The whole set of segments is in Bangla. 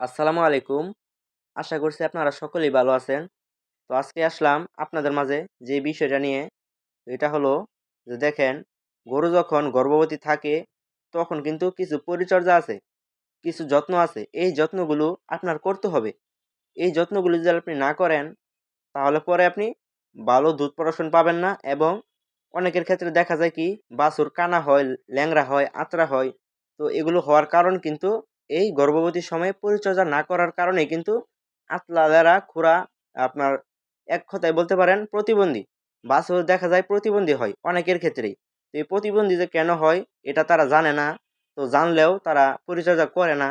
আসসালামু আলাইকুম। আশা করছি আপনারা সকলেই ভালো আছেন। তো আজকে আসলাম আপনাদের মাঝে যে বিষয়টা নিয়ে। এটা হলো যে দেখেন, গরু যখন গর্ভবতী থাকে, তখন কিন্তু কিছু পরিচর্যা আছে, কিছু যত্ন আছে। এই যত্নগুলো আপনার করতে হবে। এই যত্নগুলো যদি আপনি না করেন, তাহলে পরে আপনি ভালো দুধ প্রদর্শন পাবেন না এবং অনেকের ক্ষেত্রে দেখা যায় কি, বাছুর কানা হয় ল্যাংরা হয়, আঁতরা হয়। তো এগুলো হওয়ার কারণ কিন্তু এই গর্ভবতী সময়ে পরিচর্যা না করার কারণে কিন্তু আতলালেরা খুরা, আপনার এক কথায় বলতে পারেন প্রতিবন্ধী। বাছুর দেখা যায় প্রতিবন্ধী হয় অনেকের ক্ষেত্রেই। তো এই প্রতিবন্ধী যে কেন হয়, এটা তারা জানে না। তো জানলেও তারা পরিচর্যা করে না।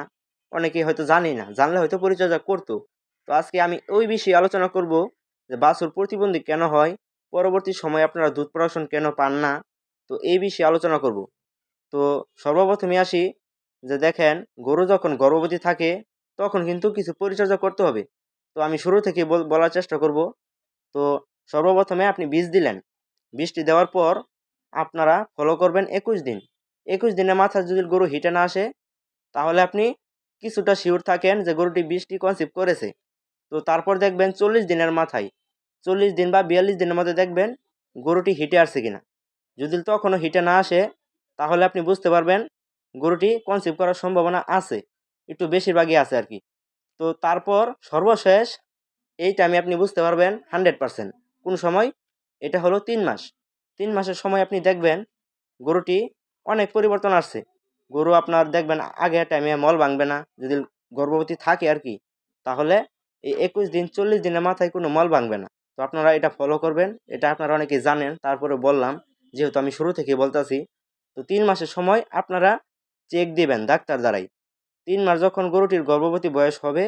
অনেকেই হয়তো জানি না। জানলে হয়তো পরিচর্যা করতো। তো আজকে আমি ওই বিষয়ে আলোচনা করব যে বাছুর প্রতিবন্ধী কেন হয়, পরবর্তী সময়ে আপনারা দুধ প্রদর্শন কেন পান না? তো এই বিষয়ে আলোচনা করব। তো সর্বপ্রথমে আসি যে দেখেন, গরু যখন গর্ভবতী থাকে, তখন কিন্তু কিছু পরিচর্যা করতে হবে। তো আমি শুরু থেকে বল- বলার চেষ্টা করব। তো সর্বপ্রথমে আপনি বীজ দিলেন। বীজটি দেওয়ার পর আপনারা ফলো করবেন একুশ দিন। একুশ দিনের মাথায় যদি গরু হিটে না আসে, তাহলে আপনি কিছুটা শিওর থাকেন যে গরুটি বীজটি কনসিভ করেছে। তো তারপর দেখবেন চল্লিশ দিনের মাথায়, চল্লিশ দিন বা বিয়াল্লিশ দিনের মধ্যে দেখবেন গরুটি হিটে আসছে কিনা। যদি তখনও হিটে না আসে, তাহলে আপনি বুঝতে পারবেন গরুটি কনসিভ করার সম্ভাবনা আছে, একটু বেশিরভাগই আছে আর কি তো তারপর সর্বশেষ এই টাইমে আপনি বুঝতে পারবেন হান্ড্রেড পারসেন্ট কোন সময়? এটা হলো তিন মাস। তিন মাসের সময় আপনি দেখবেন গরুটি অনেক পরিবর্তন আসছে। গরু আপনার দেখবেন আগে টাইমে মল ভাঙবে না, যদি গর্ভবতী থাকে আর কি তাহলে এই একুশ দিন, চল্লিশ দিনের মাথায় কোনো মল ভাঙবে না। তো আপনারা এটা ফলো করবেন, এটা আপনারা অনেকে জানেন, তারপরে বললাম, যেহেতু আমি শুরু থেকে বলতাছি, তো তিন মাসের সময় আপনারা চেক দিবেন ডাক্তার দ্বারাই। তিন মাস যখন গরুটির গর্ভবতী বয়স হবে,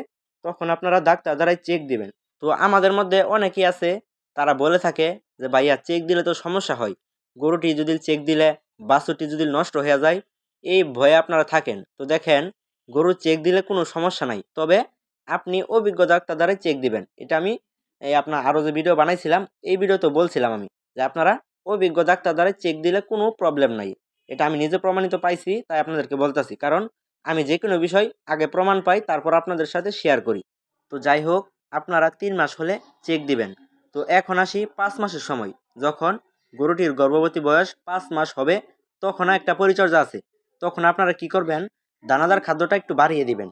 তখন আপনারা ডাক্তার দ্বারাই চেক দিবেন। তো আমাদের মধ্যে অনেকেই আছে, তারা বলে থাকে যে, ভাইয়া, চেক দিলে তো সমস্যা হয়। গরুটি যদি চেক দিলে বাছুরটি যদি নষ্ট হয়ে যায়, এই ভয়ে আপনারা থাকেন। তো দেখেন, গরু চেক দিলে কোনো সমস্যা নাই। তবে আপনি অভিজ্ঞ ডাক্তার দ্বারাই চেক দিবেন। এটা আমি, এই আপনার আরও যে ভিডিও বানাইছিলাম, এই ভিডিও তো বলছিলাম আমি যে, আপনারা অভিজ্ঞ ডাক্তার দ্বারাই চেক দিলে কোনো প্রবলেম নাই। এটা আমি নিজে প্রমাণিত পাইছি, তাই আপনাদেরকে বলতেছি। কারণ আমি যে কোনো বিষয় আগে প্রমাণ পাই, তারপর আপনাদের সাথে শেয়ার করি। তো যাই হোক, আপনারা তিন মাস হলে চেক দিবেন। তো এখন আসি পাঁচ মাসের সময়। যখন গরুটির গর্ভবতী বয়স পাঁচ মাস হবে তখন একটা পরিচর্যা আছে। তখন আপনারা কি করবেন? দানাদার খাদ্যটা একটু বাড়িয়ে দিবেন।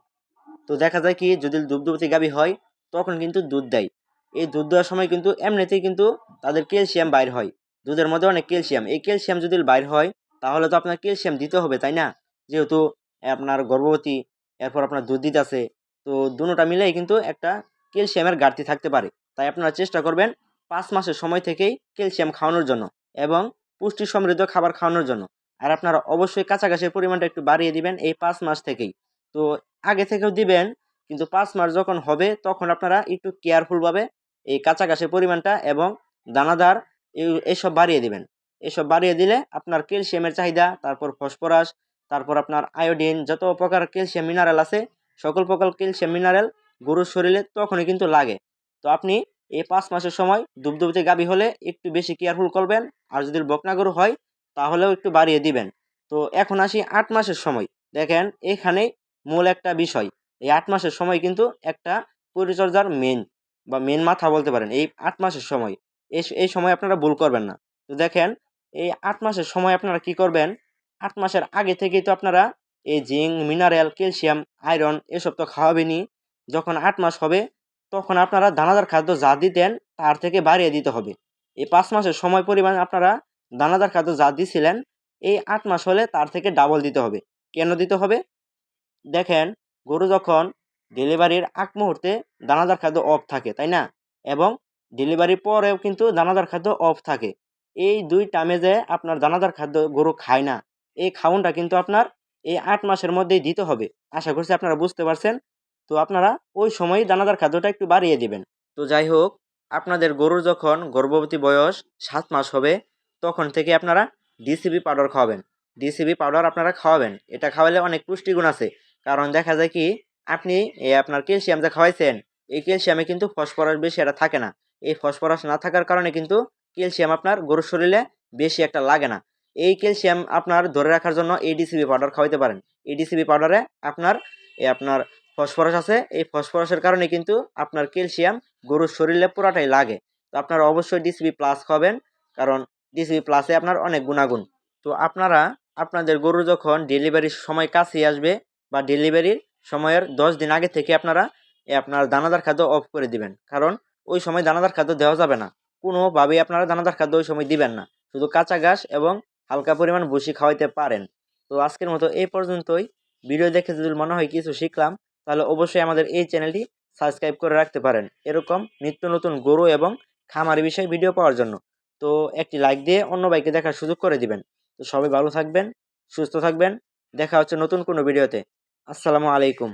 তো দেখা যায় কি, যদি দুগ্ধবতী গাভী হয়, তখন কিন্তু দুধ দেয়। এই দুধ দেওয়ার সময় কিন্তু এমনিতেই কিন্তু তাদের ক্যালসিয়াম বাইর হয়। দুধের মধ্যে অনেক ক্যালসিয়াম। এই ক্যালসিয়াম যদি বাইর হয় তাহলে তো আপনার ক্যালসিয়াম দিতে হবে, তাই না? যেহেতু আপনার গর্ভবতী, এরপর আপনার দুধ দিতে আছে তো দুটোটা মিলেই কিন্তু একটা ক্যালসিয়ামের ঘাটতি থাকতে পারে। তাই আপনারা চেষ্টা করবেন পাঁচ মাসের সময় থেকেই ক্যালসিয়াম খাওয়ানোর জন্য এবং পুষ্টি সমৃদ্ধ খাবার খাওয়ানোর জন্য। আর আপনারা অবশ্যই কাছাকাছির পরিমাণটা একটু বাড়িয়ে দিবেন এই পাঁচ মাস থেকেই। তো আগে থেকেও দিবেন, কিন্তু পাঁচ মাস যখন হবে তখন আপনারা একটু কেয়ারফুলভাবে এই কাঁচা ঘাসের পরিমাণটা এবং দানাদার, এই- এসব বাড়িয়ে দিবেন। এসব বাড়িয়ে দিলে আপনার ক্যালসিয়ামের চাহিদা, তারপর ফসফরাস, তারপর আপনার আয়োডিন, যত প্রকার ক্যালসিয়াম মিনারেল আছে, সকল প্রকার ক্যালসিয়াম মিনারেল গরুর শরীরে তখনই কিন্তু লাগে। তো আপনি এই পাঁচ মাসের সময় দুগ্ধবতী গাভী হলে একটু বেশি কেয়ারফুল করবেন, আর যদি বকনা গরু হয়, তাহলেও একটু বাড়িয়ে দিবেন। তো এখন আসি আট মাসের সময়। দেখেন, এখানে মূল একটা বিষয়। এই আট মাসের সময় কিন্তু একটা পরিচর্যার মেন বা মেন মাথা বলতে পারেন। এই আট মাসের সময়। এই সময় আপনারা ভুল করবেন না। তো দেখেন এই আট মাসের সময় আপনারা কি করবেন? আট মাসের আগে থেকেই তো আপনারা এই জিঙ্ক, মিনারেল, ক্যালসিয়াম, আয়রন এসব তো খাওয়াবেনই। যখন আট মাস হবে, তখন আপনারা দানাদার খাদ্য যা দিতেন তার থেকে বাড়িয়ে দিতে হবে। এই পাঁচ মাসের সময় পরিমাণ আপনারা দানাদার খাদ্য যা দিছিলেন, এই আট মাস হলে তার থেকে ডাবল দিতে হবে। কেন দিতে হবে? দেখেন, গরু যখন ডেলিভারির আগ মুহূর্তে দানাদার খাদ্য অফ থাকে, তাই না? এবং ডেলিভারির পরেও কিন্তু দানাদার খাদ্য অফ থাকে। এই দুই টাইমে যে আপনার দানাদার খাদ্য গরু খায় না, এই খাউনটা কিন্তু আপনার এই আট মাসের মধ্যেই দিতে হবে। আশা করছি আপনারা বুঝতে পারছেন। তো আপনারা ওই সময়ই দানাদার খাদ্যটা একটু বাড়িয়ে দিবেন। তো যাই হোক, আপনাদের গরুর যখন গর্ভবতী বয়স সাত মাস হবে, তখন থেকে আপনারা ডিসিবি পাউডার খাওয়াবেন। ডিসিবি পাউডার আপনারা খাওয়াবেন। এটা খাওয়ালে অনেক পুষ্টিগুণ আছে। কারণ দেখা যায় কি, আপনি এই আপনার ক্যালসিয়াম যা খাওয়াইছেন, এই ক্যালসিয়ামে কিন্তু ফসফরাস বেশি এটা থাকে না। এই ফসফরাস না থাকার কারণে কিন্তু ক্যালসিয়াম আপনার গরুর শরীরে বেশি একটা লাগে না। এই ক্যালসিয়াম আপনার ধরে রাখার জন্য এই ডিসিবি পাউডার খাওয়াইতে পারেন। এডিসিবি পাউডারে আপনার আপনার ফসফরাস আছে। এই ফসফরাসের কারণে কিন্তু আপনার ক্যালসিয়াম গরুর শরীরে পুরাটাই লাগে। তো আপনারা অবশ্যই ডিসিবি প্লাস খাবেন, কারণ ডিসিবি প্লাসে আপনার অনেক গুণাগুণ। তো আপনারা, আপনাদের গরু যখন ডেলিভারির সময় কাছে আসবে বা ডেলিভারির সময়ের দশ দিন আগে থেকে আপনারা আপনার দানাদার খাদ্য অফ করে দিবেন। কারণ ওই সময় দানাদার খাদ্য দেওয়া যাবে না। কোনোভাবেই আপনারা দানাদার খাদ্য ওই সময় দিবেন না। শুধু কাঁচা ঘাস এবং হালকা পরিমাণ ভুসি খাওয়াইতে পারেন। তো আজকের মতো এই পর্যন্তই। ভিডিও দেখে যদি মনে হয় কিছু শিখলাম, তাহলে অবশ্যই আমাদের এই চ্যানেলটি সাবস্ক্রাইব করে রাখতে পারেন। এরকম নিত্য নতুন গরু এবং খামারি বিষয়ে ভিডিও পাওয়ার জন্য। তো একটি লাইক দিয়ে অন্য বাইকে দেখার সুযোগ করে দিবেন। তো সবাই ভালো থাকবেন, সুস্থ থাকবেন। দেখা হচ্ছে নতুন কোনো ভিডিওতে। আসসালামু আলাইকুম।